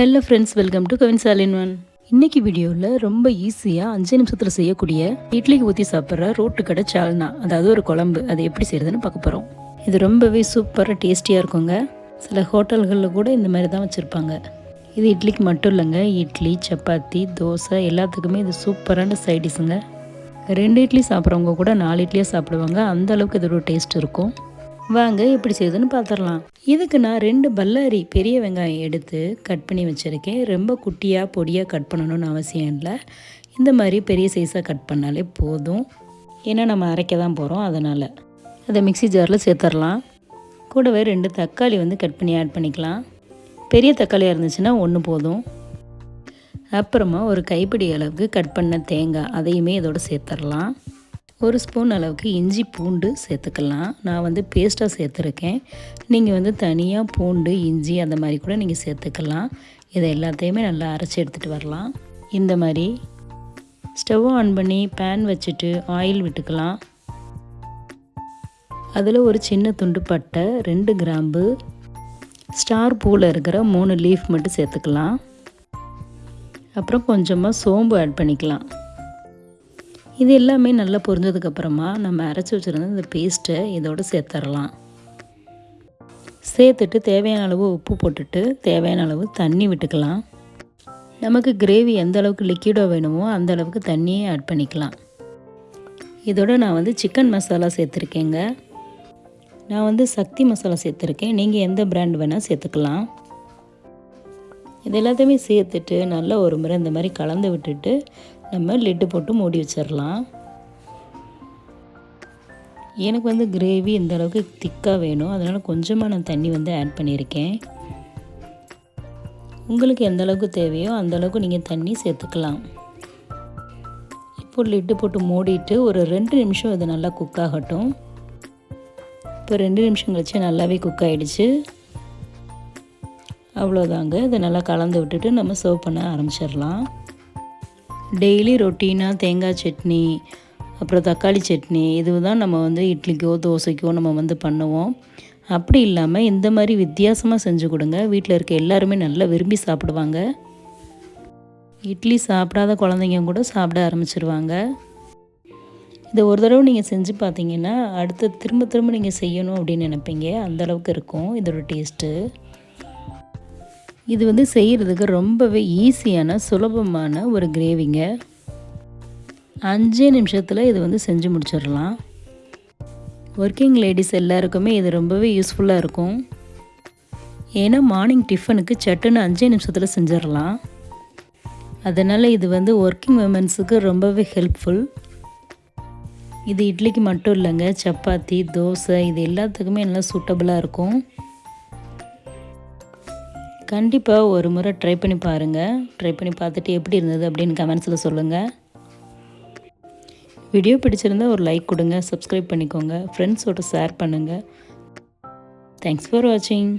Hello friends welcome to Kavin சாலின் ஒன் இன்னைக்கு வீடியோவில் ரொம்ப ஈஸியாக அஞ்சு நிமிஷத்தில் செய்யக்கூடிய இட்லிக்கு ஊற்றி சாப்பிட்ற ரோட்டு கடை சால்னா அதாவது ஒரு குழம்பு அதை எப்படி செய்கிறதுன்னு பார்க்க போகிறோம் இது ரொம்பவே சூப்பராக டேஸ்டியாக இருக்குங்க. சில ஹோட்டல்களில் கூட இந்த மாதிரி தான் வச்சுருப்பாங்க. இது இட்லிக்கு மட்டும் இல்லைங்க இட்லி சப்பாத்தி தோசை எல்லாத்துக்குமே இது சூப்பரான சைடிஷுங்க ரெண்டு இட்லி சாப்பிட்றவங்க கூட நாலு இட்லியாக சாப்பிடுவாங்க அந்த அளவுக்கு இதோட டேஸ்ட் இருக்கும். வாங்க எப்படி செய்யுதுன்னு பார்த்துடலாம் இதுக்கு நான் ரெண்டு பல்லாரி பெரிய வெங்காயம் எடுத்து கட் பண்ணி வச்சுருக்கேன். ரொம்ப குட்டியாக பொடியாக கட் பண்ணணும்னு அவசியம் இல்லை. இந்த மாதிரி பெரிய சைஸாக கட் பண்ணாலே போதும். ஏன்னா நம்ம அரைக்க தான் போகிறோம் அதனால். அதை மிக்ஸி ஜாரில் சேர்த்துடலாம் கூடவே ரெண்டு தக்காளி வந்து கட் பண்ணி ஆட் பண்ணிக்கலாம். பெரிய தக்காளியாக இருந்துச்சுன்னா ஒன்று போதும். அப்புறமா ஒரு கைப்பிடி அளவுக்கு கட் பண்ண தேங்காய் அதையுமே இதோடு சேர்த்துடலாம் ஒரு ஸ்பூன் அளவுக்கு இஞ்சி பூண்டு சேர்த்துக்கலாம். நான் வந்து பேஸ்ட்டாக சேர்த்துருக்கேன். நீங்கள் வந்து தனியாக பூண்டு இஞ்சி அந்த மாதிரி கூட நீங்கள் சேர்த்துக்கலாம். இதை எல்லாத்தையுமே நல்லா அரைச்சி எடுத்துகிட்டு வரலாம். இந்த மாதிரி ஸ்டவ் ஆன் பண்ணி பேன் வச்சுட்டு ஆயில் விட்டுக்கலாம். அதில் ஒரு சின்ன துண்டு பட்டை ரெண்டு கிராம்பு ஸ்டார் பூவில் இருக்கிற மூணு லீஃப் மட்டும் சேர்த்துக்கலாம். அப்புறம் கொஞ்சமாக சோம்பு ஆட் பண்ணிக்கலாம். இது எல்லாமே நல்லா பொரிஞ்சதுக்கப்புறமா நம்ம அரைச்சி வச்சுருந்த இந்த பேஸ்ட்டை இதோடு சேர்த்துடலாம் சேர்த்துட்டு தேவையான அளவு உப்பு போட்டுட்டு தேவையான அளவு தண்ணி விட்டுக்கலாம். நமக்கு கிரேவி எந்த அளவுக்கு லிக்விடாக வேணுமோ அந்த அளவுக்கு தண்ணியே ஆட் பண்ணிக்கலாம். இதோட நான் வந்து சிக்கன் மசாலா சேர்த்துருக்கேங்க. நான் வந்து சக்தி மசாலா சேர்த்துருக்கேன். நீங்கள் எந்த பிராண்ட் வேணால் சேர்த்துக்கலாம். இது எல்லாத்தையுமே சேர்த்துட்டு நல்லா ஒரு முறை இந்த மாதிரி கலந்து விட்டுட்டு நம்ம லிட்டு போட்டு மூடி வச்சிடலாம். எனக்கு வந்து கிரேவி இந்த அளவுக்கு திக்காக வேணும். அதனால் கொஞ்சமாக நான் தண்ணி வந்து ஆட் பண்ணியிருக்கேன். உங்களுக்கு எந்த அளவுக்கு தேவையோ அந்த அளவுக்கு நீங்கள் தண்ணி சேர்த்துக்கலாம். இப்போ லிட்டு போட்டு மூடிட்டு ஒரு ரெண்டு நிமிஷம் இது நல்லா குக் ஆகட்டும். இப்போ ரெண்டு நிமிஷம் கழிச்சு நல்லாவே குக் ஆகிடுச்சு அவ்வளோதாங்க இதை நல்லா கலந்து விட்டுட்டு நம்ம சர்வ் பண்ண ஆரம்பிச்சிடலாம். டெய்லி ரொட்டீனாக தேங்காய் சட்னி அப்புறம் தக்காளி சட்னி இது தான் நம்ம வந்து இட்லிக்கோ தோசைக்கோ நம்ம வந்து பண்ணுவோம். அப்படி இல்லாமல் இந்த மாதிரி வித்தியாசமாக செஞ்சு கொடுங்க. வீட்டில் இருக்க எல்லாருமே நல்லா விரும்பி சாப்பிடுவாங்க. இட்லி சாப்பிடாத குழந்தைங்க கூட சாப்பிட ஆரம்பிச்சிருவாங்க. இதை ஒரு தடவை நீங்கள் செஞ்சு பார்த்தீங்கன்னா அடுத்து திரும்ப திரும்ப நீங்கள் செய்யணும் அப்படின்னு நினைப்பீங்க. அந்தளவுக்கு இருக்கும் இதோட டேஸ்ட்டு. இது வந்து செய்கிறதுக்கு ரொம்பவே ஈஸியான சுலபமான ஒரு கிரேவிங்க அஞ்சே நிமிஷத்தில் இது வந்து செஞ்சு முடிச்சிடலாம். ஒர்க்கிங் லேடிஸ் எல்லாருக்குமே இது ரொம்பவே யூஸ்ஃபுல்லாக இருக்கும். ஏன்னா மார்னிங் டிஃபனுக்கு சட்டுன்னு அஞ்சே நிமிஷத்தில் செஞ்சிடலாம். அதனால் இது வந்து ஒர்க்கிங் உமன்ஸுக்கு ரொம்பவே ஹெல்ப்ஃபுல் இது இட்லிக்கு மட்டும் இல்லைங்க சப்பாத்தி தோசை இது எல்லாத்துக்குமே நல்லா சூட்டபுளாக இருக்கும். கண்டிப்பாக ஒரு முறை ட்ரை பண்ணி பாருங்கள் ட்ரை பண்ணி பார்த்துட்டு எப்படி இருந்தது அப்படின்னு கமெண்ட்ஸில் சொல்லுங்கள் வீடியோ பிடிச்சிருந்தா ஒரு லைக் கொடுங்க சப்ஸ்கிரைப் பண்ணிக்கோங்க ஃப்ரெண்ட்ஸோட ஷேர் பண்ணுங்கள் தேங்க்ஸ் ஃபார் வாட்சிங்